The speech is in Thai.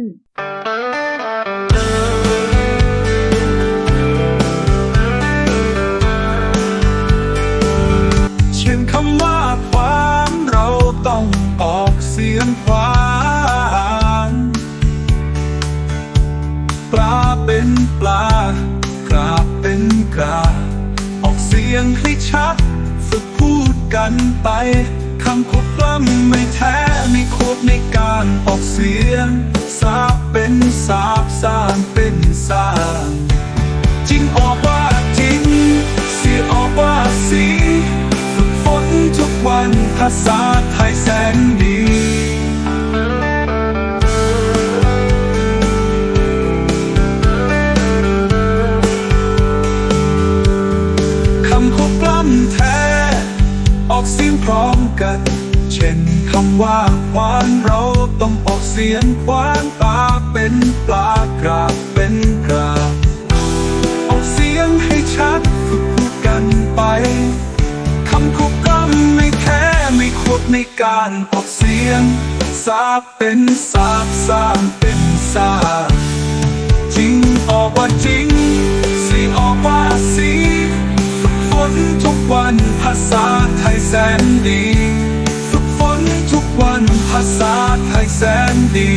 เช่นคำว่าความเราต้องออกเสียงความปลาเป็นปลากราเป็นกราออกเสียงให้ชัดฝึกพูดกันไปคำควบกล้ำไม่แท้ไม่ควบในการออกเสียง สาบเป็นสาบสางเป็นสางจริงออกว่าจริงเสียออกว่าสีฝึกฝนทุกวันภาษาไทยแสนดีคำควบกล้ำแท้ ออกเสียงพร้อมกัน เช่นคำว่าควาน สียงควานปลาเป็นปลากราบเป็นกราบออกเสียงให้ชัดฝึกพูดกันไปคำควบกล้ำไม่แท้ไม่ควบในการออกเสียงสาบเป็นสาบสามเป็นสาบจริงออกว่าจริงสีออกว่าสีฝึกฝนทุกวันภาษาไทยแสนดี ภาษาไทยแสนดี